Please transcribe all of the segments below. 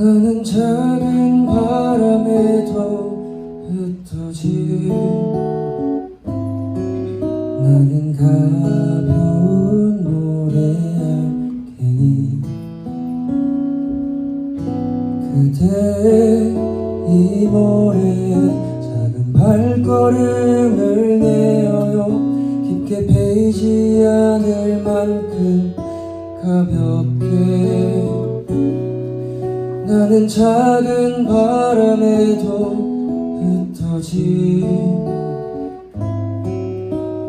나는 작은 바람에도 흩어질 나는 가벼운 모래알갱이 그대 이 모래에 작은 발걸음을 내어요. 깊게 베이지 않을 만큼 가볍게 나는 작은 바람에도 흩어지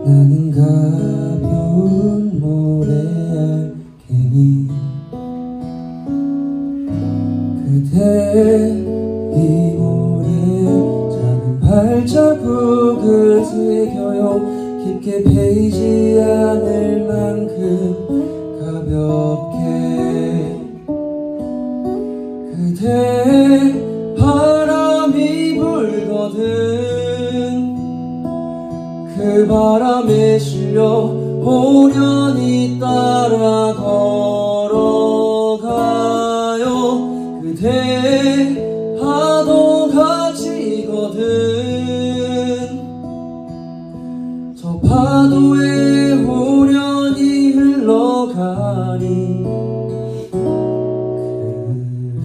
나는 가벼운 모래알갱이 그대 이 모래에 작은 발자국을 새겨요 깊게 베이지 않을 만큼 가볍 그대 바람이 불거든. 그 바람에 실려 호련히 따라 걸어가요. 그대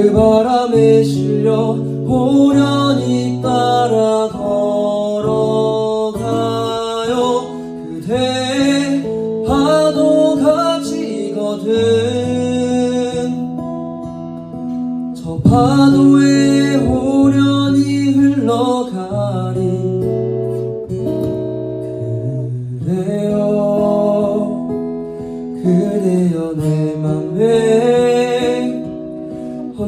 그 바람에 실려 호련히 따라 걸어가요. 그대 파도가 지거든. 저 파도에 호련히 흘러가리. 그래